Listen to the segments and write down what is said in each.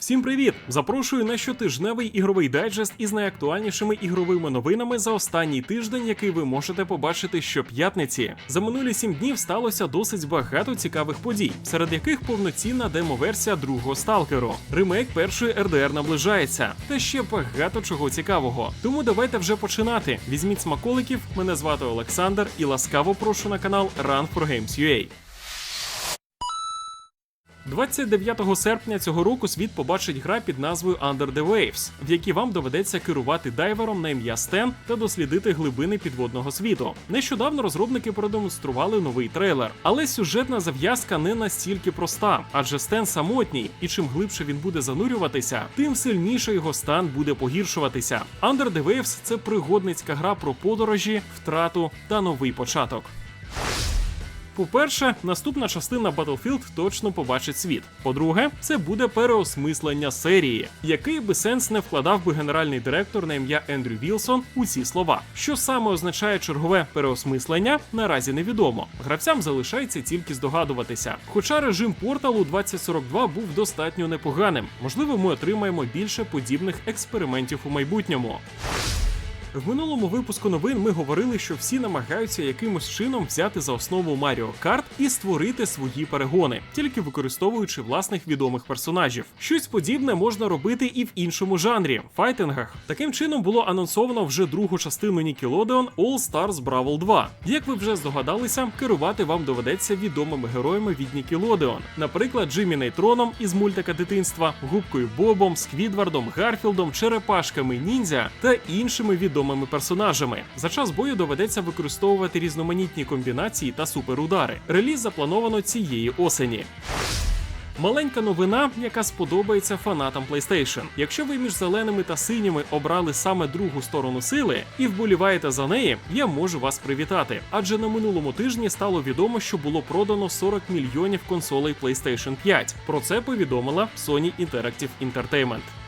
Всім привіт! Запрошую на щотижневий ігровий дайджест із найактуальнішими ігровими новинами за останній тиждень, який ви можете побачити щоп'ятниці. За минулі сім днів сталося досить багато цікавих подій, серед яких повноцінна демо-версія другого сталкеру. Ремейк першої РДР наближається, та ще багато чого цікавого. Тому давайте вже починати. Візьміть смаколиків. Мене звати Олександр і ласкаво прошу на канал Run for Games UA. 29 серпня цього року світ побачить гра під назвою Under the Waves, в якій вам доведеться керувати дайвером на ім'я Стен та дослідити глибини підводного світу. Нещодавно розробники продемонстрували новий трейлер, але сюжетна зав'язка не настільки проста, адже Стен самотній, і чим глибше він буде занурюватися, тим сильніше його стан буде погіршуватися. Under the Waves – це пригодницька гра про подорожі, втрату та новий початок. По-перше, наступна частина Battlefield точно побачить світ. По-друге, це буде переосмислення серії, який би сенс не вкладав би генеральний директор на ім'я Ендрю Вілсон у ці слова. Що саме означає чергове переосмислення, наразі невідомо. Гравцям залишається тільки здогадуватися. Хоча режим порталу 2042 був достатньо непоганим. Можливо, ми отримаємо більше подібних експериментів у майбутньому. В минулому випуску новин ми говорили, що всі намагаються якимось чином взяти за основу Mario Kart і створити свої перегони, тільки використовуючи власних відомих персонажів. Щось подібне можна робити і в іншому жанрі файтингах. Таким чином було анонсовано вже другу частину Nickelodeon All Stars Brawl 2. Як ви вже здогадалися, керувати вам доведеться відомими героями від Nickelodeon. наприклад, Джиммі Нейтроном із мультика дитинства, губкою Бобом, Сквідвардом, Гарфілдом, черепашками ніндзя та іншими відомими персонажами. За час бою доведеться використовувати різноманітні комбінації та суперудари. Реліз заплановано цієї осені. Маленька новина, яка сподобається фанатам PlayStation. Якщо ви між зеленими та синіми обрали саме другу сторону сили і вболіваєте за неї, я можу вас привітати. Адже на минулому тижні стало відомо, що було продано 40 мільйонів консолей PlayStation 5. Про це повідомила Sony Interactive Entertainment.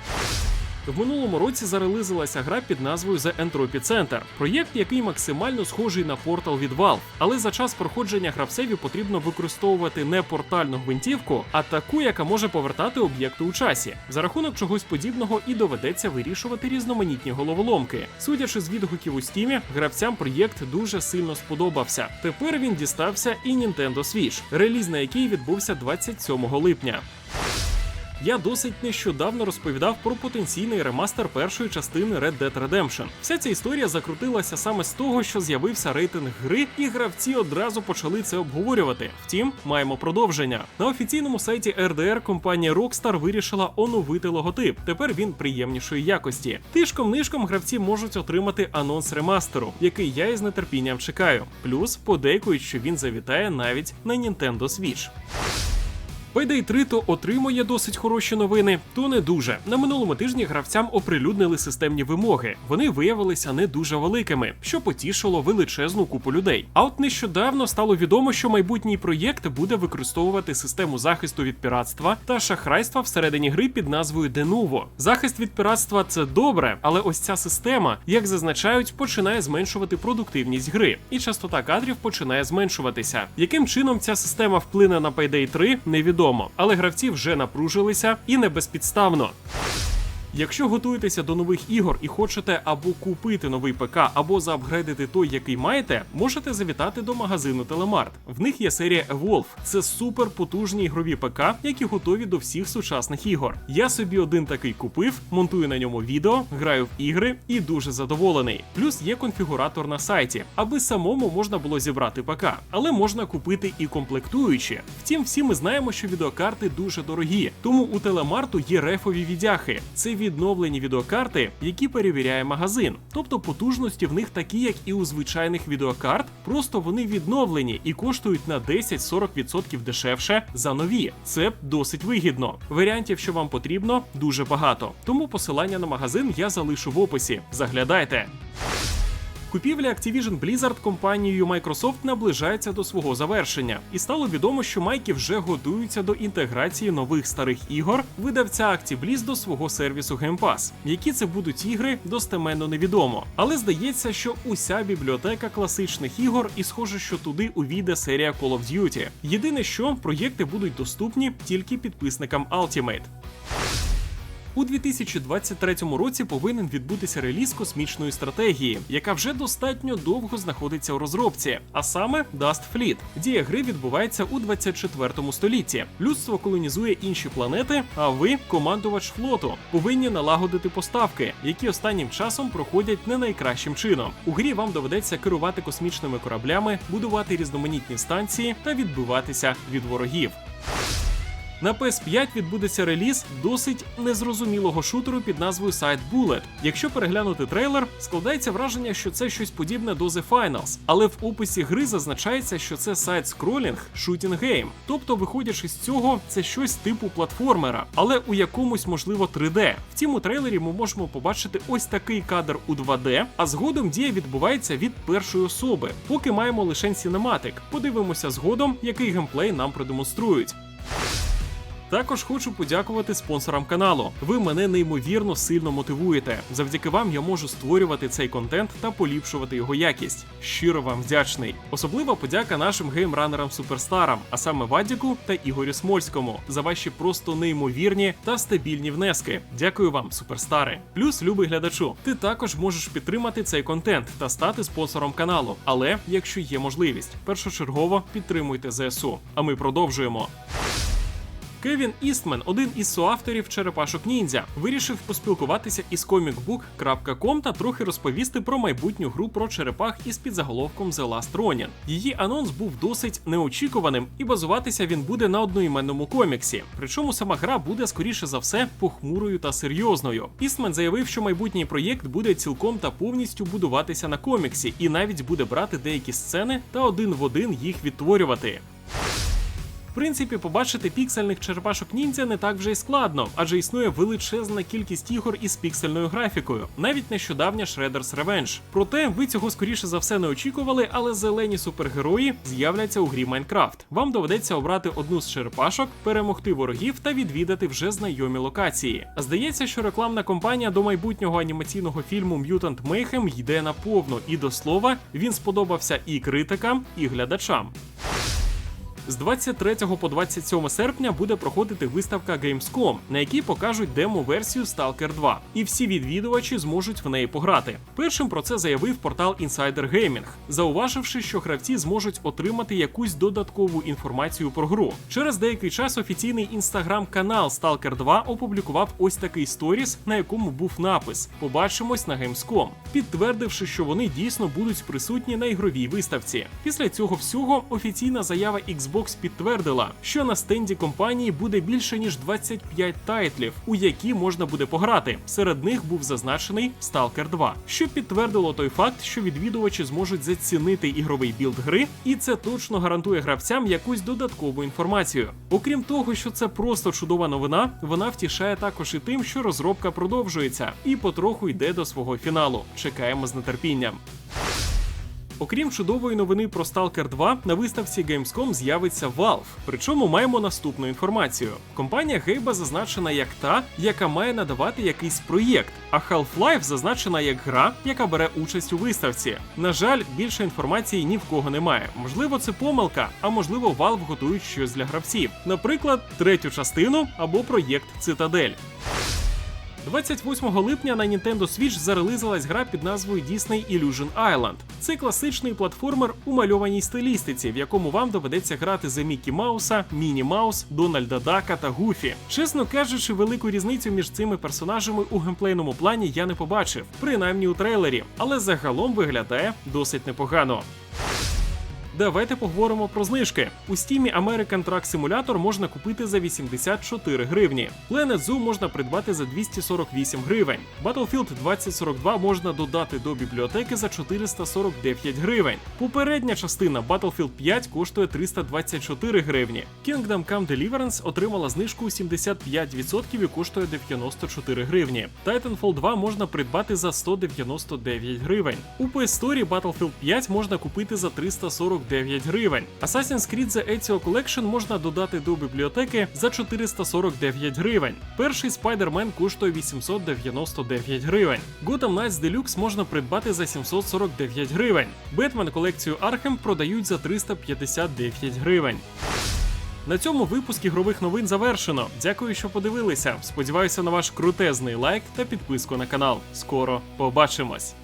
В минулому році зарелизилася гра під назвою The Entropy Center, проєкт, який максимально схожий на портал від Valve. Але за час проходження гравцеві потрібно використовувати не портальну гвинтівку, а таку, яка може повертати об'єкти у часі. За рахунок чогось подібного і доведеться вирішувати різноманітні головоломки. Судячи з відгуків у стімі, гравцям проєкт дуже сильно сподобався. Тепер він дістався і Nintendo Switch, реліз на який відбувся 27 липня. Я досить нещодавно розповідав про потенційний ремастер першої частини Red Dead Redemption. Вся ця історія закрутилася саме з того, що з'явився рейтинг гри, і гравці одразу почали це обговорювати. Втім, маємо продовження. На офіційному сайті RDR компанія Rockstar вирішила оновити логотип. Тепер він приємнішої якості. Тишком нишком гравці можуть отримати анонс ремастеру, який я із нетерпінням чекаю. Плюс подейкують, що він завітає навіть на Nintendo Switch. Payday 3 то отримує досить хороші новини, то не дуже. На минулому тижні гравцям оприлюднили системні вимоги. Вони виявилися не дуже великими, що потішило величезну купу людей. А от нещодавно стало відомо, що майбутній проєкт буде використовувати систему захисту від піратства та шахрайства всередині гри під назвою Denuvo. Захист від піратства це добре, але ось ця система, як зазначають, починає зменшувати продуктивність гри, і частота кадрів починає зменшуватися. Яким чином ця система вплине на Payday 3, невідомо невідомо, але гравці вже напружилися і не безпідставно. Якщо готуєтеся до нових ігор і хочете або купити новий ПК, або заапгрейдити той, який маєте, можете завітати до магазину Телемарт. В них є серія Evolve. Це супер потужні ігрові ПК, які готові до всіх сучасних ігор. Я собі один такий купив, монтую на ньому відео, граю в ігри і дуже задоволений. Плюс є конфігуратор на сайті, аби самому можна було зібрати ПК, але можна купити і комплектуючі. Втім, всі ми знаємо, що відеокарти дуже дорогі, тому у телемарту є рефові віддяхи. Це відновлені відеокарти, які перевіряє магазин. Тобто потужності в них такі, як і у звичайних відеокарт, просто вони відновлені і коштують на 10-40% дешевше за нові. Це досить вигідно. Варіантів, що вам потрібно, дуже багато. Тому посилання на магазин я залишу в описі. Заглядайте. Купівля Activision Blizzard компанією Microsoft наближається до свого завершення, і стало відомо, що майки вже готуються до інтеграції нових старих ігор видавця ActiBliz до свого сервісу Game Pass. Які це будуть ігри, достеменно невідомо. Але здається, що уся бібліотека класичних ігор, і схоже, що туди увійде серія Call of Duty. Єдине, що проєкти будуть доступні тільки підписникам Ultimate. У 2023 році повинен відбутися реліз космічної стратегії, яка вже достатньо довго знаходиться у розробці, а саме Dust Fleet. Дія гри відбувається у 24 столітті. Людство колонізує інші планети, а ви, командувач флоту, повинні налагодити поставки, які останнім часом проходять не найкращим чином. У грі вам доведеться керувати космічними кораблями, будувати різноманітні станції та відбиватися від ворогів. На PS5 відбудеться реліз досить незрозумілого шутеру під назвою Side Bullet. Якщо переглянути трейлер, складається враження, що це щось подібне до The Finals, але в описі гри зазначається, що це сайт-скролінг шутінг гейм. Тобто, виходячи з цього, це щось типу платформера, але у якомусь можливо 3D. Втім, у трейлері ми можемо побачити ось такий кадр у 2D, а згодом дія відбувається від першої особи, поки маємо лише сінематик. Подивимося згодом, який геймплей нам продемонструють. Також хочу подякувати спонсорам каналу. Ви мене неймовірно сильно мотивуєте. Завдяки вам я можу створювати цей контент та поліпшувати його якість. Щиро вам вдячний. Особлива подяка нашим геймранерам суперстарам, а саме Вадіку та Ігорю Смольському, за ваші просто неймовірні та стабільні внески. Дякую вам, суперстари. Плюс, любий глядачу, ти також можеш підтримати цей контент та стати спонсором каналу. Але якщо є можливість, першочергово підтримуйте ЗСУ. А ми продовжуємо. Кевін Істмен, один із соавторів черепашок ніндзя, вирішив поспілкуватися із comicbook.com та трохи розповісти про майбутню гру про черепах із підзаголовком The Last Ronin. Її анонс був досить неочікуваним, і базуватися він буде на одноіменному коміксі. Причому сама гра буде скоріше за все похмурою та серйозною. Істмен заявив, що майбутній проєкт буде цілком та повністю будуватися на коміксі, і навіть буде брати деякі сцени та один в один їх відтворювати. Принципі, побачити піксельних черепашок ніндзя не так вже й складно, адже існує величезна кількість ігор із піксельною графікою, навіть нещодавня Shredder's Revenge. Проте ви цього скоріше за все не очікували, але зелені супергерої з'являться у грі Майнкрафт. Вам доведеться обрати одну з черепашок, перемогти ворогів та відвідати вже знайомі локації. Здається, що рекламна кампанія до майбутнього анімаційного фільму Mutant Mayhem йде наповну, і до слова він сподобався і критикам, і глядачам. З 23 по 27 серпня буде проходити виставка Gamescom, на якій покажуть демо-версію Stalker 2, і всі відвідувачі зможуть в неї пограти. Першим про це заявив портал Insider Gaming, зауваживши, що гравці зможуть отримати якусь додаткову інформацію про гру. Через деякий час офіційний інстаграм-канал Stalker 2 опублікував ось такий сторіс, на якому був напис: Побачимось на Gamescom, підтвердивши, що вони дійсно будуть присутні на ігровій виставці. Після цього всього офіційна заява Xbox Xbox підтвердила, що на стенді компанії буде більше ніж 25 тайтлів, у які можна буде пограти. Серед них був зазначений Stalker 2, що підтвердило той факт, що відвідувачі зможуть зацінити ігровий білд гри, і це точно гарантує гравцям якусь додаткову інформацію. Окрім того, що це просто чудова новина, вона втішає також і тим, що розробка продовжується і потроху йде до свого фіналу. Чекаємо з нетерпінням. Окрім чудової новини про Stalker 2, на виставці Gamescom з'явиться Valve. Причому маємо наступну інформацію. Компанія Гейба зазначена як та, яка має надавати якийсь проєкт, а Half-Life зазначена як гра, яка бере участь у виставці. На жаль, більше інформації ні в кого немає. Можливо, це помилка, а можливо, Valve готують щось для гравців, наприклад, третю частину або проєкт Цитадель. 28 липня на Nintendo Switch зарелизилась гра під назвою Disney Illusion Island. Це класичний платформер у мальованій стилістиці, в якому вам доведеться грати за Мікі Мауса, Міні Маус, Дональда Дака та Гуфі. Чесно кажучи, велику різницю між цими персонажами у геймплейному плані я не побачив, принаймні у трейлері, але загалом виглядає досить непогано. Давайте поговоримо про знижки. У стімі American Truck Simulator можна купити за 84 гривні. Planet Zoo можна придбати за 248 гривень. Battlefield 2042 можна додати до бібліотеки за 449 гривень. Попередня частина Battlefield 5 коштує 324 гривні. Kingdom Come Deliverance отримала знижку у 75% і коштує 94 гривні. Titanfall 2 можна придбати за 199 гривень. У PS Store Battlefield 5 можна купити за 349 49 гривень. Assassin's Creed The Ezio Collection можна додати до бібліотеки за 449 гривень. Перший Spider-Man коштує 899 гривень. Gotham Knights Deluxe можна придбати за 749 гривень. Бетмен колекцію Arkham продають за 359 гривень. На цьому випуск ігрових новин завершено. Дякую, що подивилися. Сподіваюся на ваш крутезний лайк та підписку на канал. Скоро побачимось.